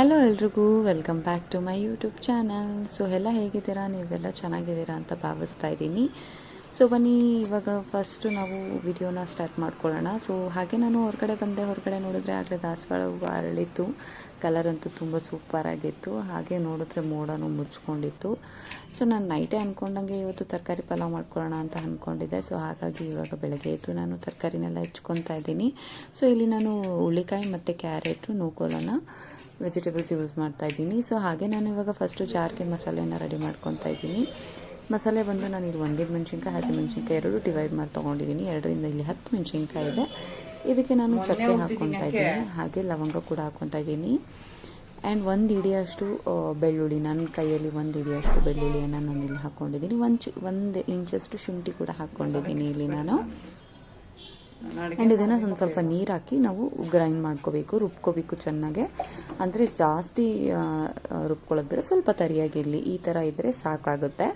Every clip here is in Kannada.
ಹಲೋ ಎಲ್ರಿಗೂ welcome back to my YouTube channel so ಎಲ್ಲ ಹೇಗಿದ್ದೀರಾ? ನೀವೆಲ್ಲ ಚೆನ್ನಾಗಿದ್ದೀರಾ ಅಂತ ಭಾವಿಸ್ತಾ ಇದ್ದೀನಿ. ಸೊ ಬನ್ನಿ, ಇವಾಗ ಫಸ್ಟು ನಾವು ವಿಡಿಯೋನ ಸ್ಟಾರ್ಟ್ ಮಾಡ್ಕೊಳ್ಳೋಣ. ಸೊ ಹಾಗೆ ನಾನು ಹೊರಗಡೆ ಬಂದೆ, ಹೊರಗಡೆ ನೋಡಿದ್ರೆ ಆಗಲೇ ದಾಸವಾಳ ಹೂವು ಅರಳಿತ್ತು. ಕಲರ್ ಅಂತೂ ತುಂಬ ಸೂಪರ್ ಆಗಿತ್ತು. ಹಾಗೆ ನೋಡಿದ್ರೆ ಮೋಡನೂ ಮುಚ್ಕೊಂಡಿತ್ತು. ಸೊ ನಾನು ನೈಟೇ ಅಂದ್ಕೊಂಡಂಗೆ ಇವತ್ತು ತರಕಾರಿ ಪಲಾವ್ ಮಾಡ್ಕೊಳ್ಳೋಣ ಅಂತ ಅಂದ್ಕೊಂಡಿದ್ದೆ ಸೊ ಹಾಗಾಗಿ ಇವಾಗ ಬೆಳಗ್ಗೆ ಎದ್ದು ನಾನು ತರಕಾರಿನೆಲ್ಲ ಹೆಚ್ಕೊತಾ ಇದ್ದೀನಿ. ಸೊ ಇಲ್ಲಿ ನಾನು ಹುಳಿಕಾಯಿ ಮತ್ತು ಕ್ಯಾರೆಟು ನೂಕೋಲನ ವೆಜಿಟೇಬಲ್ಸ್ ಯೂಸ್ ಮಾಡ್ತಾ ಇದ್ದೀನಿ. ಸೊ ಹಾಗೆ ನಾನು ಇವಾಗ ಫಸ್ಟು ಜಾರ್ಗೆ ಮಸಾಲೆನ ರೆಡಿ ಮಾಡ್ಕೊತಾ ಇದ್ದೀನಿ. ಮಸಾಲೆ ಬಂದು ನಾನು ಇಲ್ಲಿ ಒಂದಿದ್ದು ಮೆಣಸಿನ್ಕಾಯಿ ಹಸಿಮೆಣಸಿನ್ಕಾಯಿ ಎರಡು ಡಿವೈಡ್ ಮಾಡಿ ತೊಗೊಂಡಿದ್ದೀನಿ. ಎರಡರಿಂದ ಇಲ್ಲಿ ಹತ್ತು ಮೆಣಸಿನ್ಕಾಯಿ ಇದೆ. ಇದಕ್ಕೆ ನಾನು ಚಕ್ಕೆ ಹಾಕ್ಕೊತಾ ಇದ್ದೀನಿ. ಹಾಗೆ ಲವಂಗ ಕೂಡ ಹಾಕ್ಕೊತಾ ಇದ್ದೀನಿ. ಆ್ಯಂಡ್ ಒಂದು ಇಡಿಯಷ್ಟು ಬೆಳ್ಳುಳ್ಳಿ. ನನ್ನ ಕೈಯಲ್ಲಿ ಒಂದು ಇಡಿಯಷ್ಟು ಬೆಳ್ಳುಳ್ಳಿಯನ್ನು ನಾನು ಇಲ್ಲಿ ಹಾಕ್ಕೊಂಡಿದ್ದೀನಿ ಒಂದು ಚು ಒಂದು ಇಂಚಷ್ಟು ಶುಂಠಿ ಕೂಡ ಹಾಕ್ಕೊಂಡಿದ್ದೀನಿ ಇಲ್ಲಿ ನಾನು. ಆ್ಯಂಡ್ ಇದನ್ನು ಒಂದು ಸ್ವಲ್ಪ ನೀರು ಹಾಕಿ ನಾವು ಗ್ರೈಂಡ್ ಮಾಡ್ಕೋಬೇಕು ರುಬ್ಕೋಬೇಕು ಚೆನ್ನಾಗೆ. ಅಂದರೆ ಜಾಸ್ತಿ ರುಬ್ಕೊಳ್ಳೋದು ಬೇಡ ಸ್ವಲ್ಪ ತರಿಯಾಗಿರಲಿ ಈ ಥರ ಇದ್ದರೆ ಸಾಕಾಗುತ್ತೆ.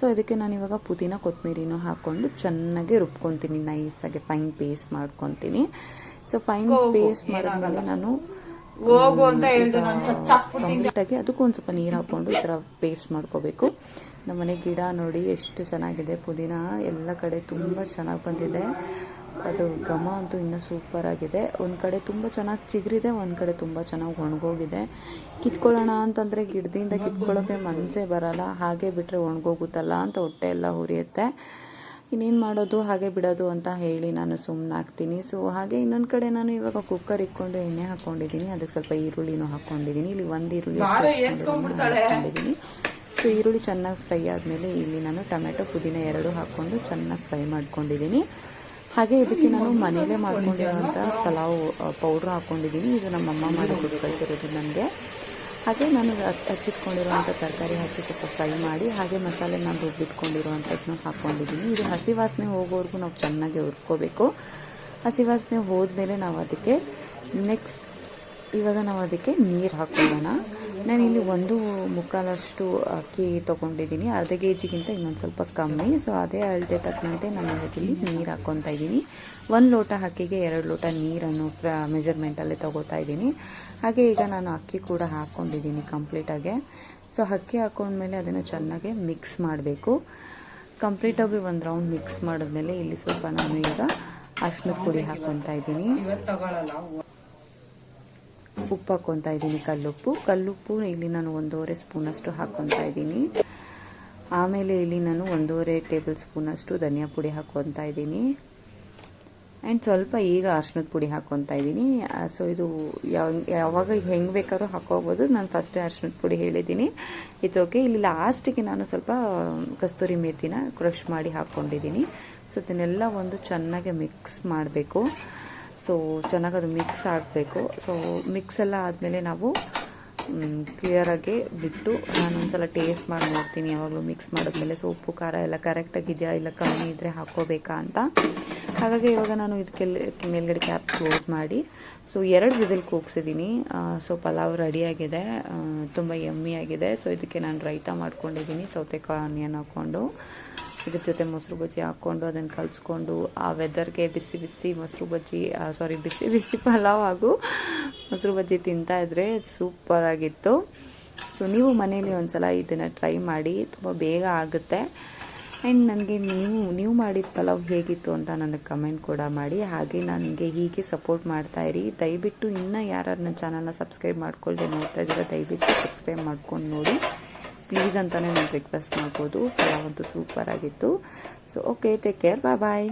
ಸೊ ಅದಕ್ಕೆ ನಾನು ಇವಾಗ ಪುದೀನ ಕೊತ್ತಂಬರಿನೂ ಹಾಕ್ಕೊಂಡು ಚೆನ್ನಾಗಿ ರುಬ್ಕೊತೀನಿ ನೈಸಾಗಿ ಫೈನ್ ಪೇಸ್ಟ್ ಮಾಡ್ಕೊತೀನಿ. ಸೊ ಫೈನ್ ಪೇಸ್ಟ್ ಮಾಡಿದ್ಮೇಲೆ ನಾನು ಹೋಗು ಅಂತ ಹೇಳ್ದೆ ನಾನು ಚಪ್ಪು ಕಂಪ್ಲೀಟಾಗಿ ಅದಕ್ಕೂ ಒಂದು ಸ್ವಲ್ಪ ನೀರು ಹಾಕ್ಕೊಂಡು ಈ ಥರ ಪೇಸ್ಟ್ ಮಾಡ್ಕೋಬೇಕು. ನಮ್ಮನೆ ಗಿಡ ನೋಡಿ ಎಷ್ಟು ಚೆನ್ನಾಗಿದೆ ಪುದೀನ ಎಲ್ಲ ಕಡೆ ತುಂಬ ಚೆನ್ನಾಗಿ ಬಂದಿದೆ. ಅದು ಘಮ ಅಂತೂ ಇನ್ನೂ ಸೂಪರ್ ಆಗಿದೆ. ಒಂದು ಕಡೆ ತುಂಬ ಚೆನ್ನಾಗಿ ಚಿಗುರಿದೆ ಒಂದು ಕಡೆ ತುಂಬ ಚೆನ್ನಾಗಿ ಒಣಗೋಗಿದೆ. ಕಿತ್ಕೊಳ್ಳೋಣ ಅಂತಂದರೆ ಗಿಡದಿಂದ ಕಿತ್ಕೊಳ್ಳೋಕೆ ಮನಸ್ಸೇ ಬರಲ್ಲ ಹಾಗೆ ಬಿಟ್ಟರೆ ಒಣಗೋಗುತ್ತಲ್ಲ ಅಂತ ಹೊಟ್ಟೆ ಎಲ್ಲ ಹುರಿಯುತ್ತೆ ಇನ್ನೇನು ಮಾಡೋದು ಹಾಗೆ ಬಿಡೋದು ಅಂತ ಹೇಳಿ ನಾನು ಸುಮ್ಮನೆ ಹಾಕ್ತೀನಿ ಸೊ ಹಾಗೆ ಇನ್ನೊಂದು ಕಡೆ ನಾನು ಇವಾಗ ಕುಕ್ಕರ್ ಇಟ್ಕೊಂಡು ಎಣ್ಣೆ ಹಾಕ್ಕೊಂಡಿದ್ದೀನಿ ಅದಕ್ಕೆ ಸ್ವಲ್ಪ ಈರುಳ್ಳಿನೂ ಹಾಕ್ಕೊಂಡಿದ್ದೀನಿ ಇಲ್ಲಿ ಒಂದು ಈರುಳ್ಳಿ ಹಾಕ್ಕೊಂಡಿದ್ದೀನಿ. ಸೊ ಈರುಳ್ಳಿ ಚೆನ್ನಾಗಿ ಫ್ರೈ ಆದಮೇಲೆ ಇಲ್ಲಿ ನಾನು ಟೊಮೆಟೊ ಪುದೀನ ಎರಡು ಹಾಕ್ಕೊಂಡು ಚೆನ್ನಾಗಿ ಫ್ರೈ ಮಾಡ್ಕೊಂಡಿದ್ದೀನಿ. ಹಾಗೆ ಇದಕ್ಕೆ ನಾನು ಮನೇಲೇ ಮಾಡ್ಕೊಂಡಿರೋಂಥ ಪಲಾವ್ ಪೌಡ್ರ್ ಹಾಕ್ಕೊಂಡಿದ್ದೀನಿ ಇದು ನಮ್ಮಮ್ಮ ಮಾಡಿ ಕೊಟ್ಟು ಕಳಿಸಿರೋದು ನನಗೆ. ಹಾಗೆ ನಾನು ಹಚ್- ಹಚ್ಚಿಟ್ಕೊಂಡಿರುವಂಥ ತರಕಾರಿ ಹಾಕಿ ಸ್ವಲ್ಪ ಫ್ರೈ ಮಾಡಿ, ಹಾಗೆ ಮಸಾಲೆ ನಾನು ರುಬ್ಬಿಟ್ಕೊಂಡಿರುವಂಥದ್ದನ್ನು ಹಾಕ್ಕೊಂಡಿದ್ದೀನಿ ಇದು ಹಸಿ ವಾಸನೆ ಹೋಗೋವರೆಗೂ ನಾವು ಚೆನ್ನಾಗಿ ಹುರ್ಕೋಬೇಕು. ಹಸಿ ವಾಸನೆ ಹೋದ್ಮೇಲೆ ನಾವು ಅದಕ್ಕೆ ನೆಕ್ಸ್ಟ್ ಇವಾಗ ನಾವು ಅದಕ್ಕೆ ನೀರು ಹಾಕ್ಕೊಳ್ಳೋಣ ನಾನು ಇಲ್ಲಿ ಒಂದು ಮುಕ್ಕಾಲಷ್ಟು ಅಕ್ಕಿ ತೊಗೊಂಡಿದ್ದೀನಿ ಅರ್ಧ ಕೆ ಜಿಗಿಂತ ಇನ್ನೊಂದು ಸ್ವಲ್ಪ ಕಮ್ಮಿ. ಸೊ ಅದೇ ಅಳತೆ ತಕ್ಕಂತೆ ನಾನು ಇಲ್ಲಿ ನೀರು ಹಾಕ್ಕೊತಾ ಇದ್ದೀನಿ ಒಂದು ಲೋಟ ಅಕ್ಕಿಗೆ ಎರಡು ಲೋಟ ನೀರನ್ನು ಮೆಜರ್ಮೆಂಟಲ್ಲೇ ತೊಗೋತಾ ಇದ್ದೀನಿ ಹಾಗೆ ಈಗ ನಾನು ಅಕ್ಕಿ ಕೂಡ ಹಾಕ್ಕೊಂಡಿದ್ದೀನಿ ಕಂಪ್ಲೀಟಾಗೆ ಸೊ ಅಕ್ಕಿ ಹಾಕ್ಕೊಂಡ್ಮೇಲೆ ಅದನ್ನು ಚೆನ್ನಾಗಿ ಮಿಕ್ಸ್ ಮಾಡಬೇಕು. ಕಂಪ್ಲೀಟಾಗಿ ಒಂದು ರೌಂಡ್ ಮಿಕ್ಸ್ ಮಾಡಿದ್ಮೇಲೆ ಇಲ್ಲಿ ಸ್ವಲ್ಪ ನಾನು ಈಗ ಅರ್ಶಿನ ಪುಡಿ ಹಾಕ್ಕೊತಾ ಇದ್ದೀನಿ ಉಪ್ಪು ಹಾಕ್ಕೊತಾ ಇದ್ದೀನಿ ಕಲ್ಲುಪ್ಪು. ಕಲ್ಲುಪ್ಪು ಇಲ್ಲಿ ನಾನು ಒಂದೂವರೆ ಸ್ಪೂನಷ್ಟು ಹಾಕ್ಕೊತಾ ಇದ್ದೀನಿ. ಆಮೇಲೆ ಇಲ್ಲಿ ನಾನು ಒಂದೂವರೆ ಟೇಬಲ್ ಸ್ಪೂನಷ್ಟು ಧನಿಯಾ ಪುಡಿ ಹಾಕ್ಕೊತಾ ಇದ್ದೀನಿ. ಆ್ಯಂಡ್ ಸ್ವಲ್ಪ ಈಗ ಅರ್ಶಿನದ ಪುಡಿ ಹಾಕ್ಕೊತಾ ಇದ್ದೀನಿ. ಸೊ ಇದು ಯಾವ, ಯಾವಾಗ ಹೆಂಗೆ ಬೇಕಾದ್ರೂ ಹಾಕೋಬೋದು. ನಾನು ಫಸ್ಟೇ ಅರ್ಶಿನದ ಪುಡಿ ಹೇಳಿದ್ದೀನಿ. ಇಟ್ಸ್ ಓಕೆ ಇಲ್ಲಿ ಲಾಸ್ಟಿಗೆ ನಾನು ಸ್ವಲ್ಪ ಕಸ್ತೂರಿ ಮೇಥಿನ ಕ್ರಷ್ ಮಾಡಿ ಹಾಕ್ಕೊಂಡಿದ್ದೀನಿ ಸೊ ಇದನ್ನೆಲ್ಲ ಒಂದು ಚೆನ್ನಾಗಿ ಮಿಕ್ಸ್ ಮಾಡಬೇಕು. ಸೊ ಚೆನ್ನಾಗಿ ಅದು ಮಿಕ್ಸ್ ಆಗಬೇಕು. ಸೊ ಮಿಕ್ಸ್ ಎಲ್ಲ ಆದಮೇಲೆ ನಾವು ಕ್ಲಿಯರಾಗಿ ಬಿಟ್ಟು ನಾನು ಒಂದ್ಸಲ ಟೇಸ್ಟ್ ಮಾಡಿ ನೋಡ್ತೀನಿ. ಯಾವಾಗಲೂ ಮಿಕ್ಸ್ ಮಾಡಿದ್ಮೇಲೆ ಸೊ ಉಪ್ಪು ಖಾರ ಎಲ್ಲ ಕರೆಕ್ಟಾಗಿದೆಯಾ ಇಲ್ಲ ಕಮ್ಮಿ ಇದ್ದರೆ ಹಾಕ್ಕೋಬೇಕಾ ಅಂತ. ಹಾಗಾಗಿ ಇವಾಗ ನಾನು ಇದಕ್ಕೆ ಮೇಲ್ಗಡೆ ಕ್ಯಾಪ್ ಕ್ಲೋಸ್ ಮಾಡಿ ಸೊ ಎರಡು ವಿಸಿಲ್ ಕೂಗ್ಸಿದ್ದೀನಿ. ಸೊ ಪಲಾವ್ ರೆಡಿಯಾಗಿದೆ ತುಂಬ ಯಮ್ಮಿ ಆಗಿದೆ. ಸೊ ಇದಕ್ಕೆ ನಾನು ರೈತ ಮಾಡ್ಕೊಂಡಿದ್ದೀನಿ ಸೌತೆಕಾಯಿ ಆನಿಯನ್ ಹಾಕ್ಕೊಂಡು. ಇದ್ರ ಜೊತೆ ಮೊಸರು ಬಜ್ಜಿ ಹಾಕ್ಕೊಂಡು ಅದನ್ನು ಕಲಿಸ್ಕೊಂಡು ಆ ವೆದರ್ಗೆ ಬಿಸಿ ಬಿಸಿ ಮೊಸರು ಬಜ್ಜಿ ಸಾರಿ ಬಿಸಿ ಬಿಸಿ ಪಲಾವ್ ಹಾಗೂ ಮೊಸರು ಬಜ್ಜಿ ತಿಂತಾ ಇದ್ರೆ ಸೂಪರ್ ಆಗಿತ್ತು. ಸೊ ನೀವು ಮನೇಲಿ ಒಂದ್ಸಲ ಇದನ್ನು ಟ್ರೈ ಮಾಡಿ, ತುಂಬ ಬೇಗ ಆಗುತ್ತೆ. ಆ್ಯಂಡ್ ನನಗೆ ನೀವು ನೀವು ಮಾಡಿದ ಪಲಾವ್ ಹೇಗಿತ್ತು ಅಂತ ನನಗೆ ಕಮೆಂಟ್ ಕೂಡ ಮಾಡಿ. ಹಾಗೆ ನನಗೆ ಹೀಗೆ ಸಪೋರ್ಟ್ ಮಾಡ್ತಾ ಇರಿ. ದಯವಿಟ್ಟು ಇನ್ನೂ ಯಾರು ನನ್ನ ಚಾನಲ್ನ ಸಬ್ಸ್ಕ್ರೈಬ್ ಮಾಡ್ಕೊಳ್ಳದೆ ನೋಡ್ತಾ ಇದ್ದೀರಾ ದಯವಿಟ್ಟು ಸಬ್ಸ್ಕ್ರೈಬ್ ಮಾಡ್ಕೊಂಡು ನೋಡಿ. ಪ್ಲೀಸ್ ಅಂತಲೇ ನಾನು ರಿಕ್ವೆಸ್ಟ್ ಮಾಡ್ಬೋದು. ಪಲಾವ್ ಅಂತೂ ಸೂಪರ್ ಆಗಿತ್ತು. So okay take care bye bye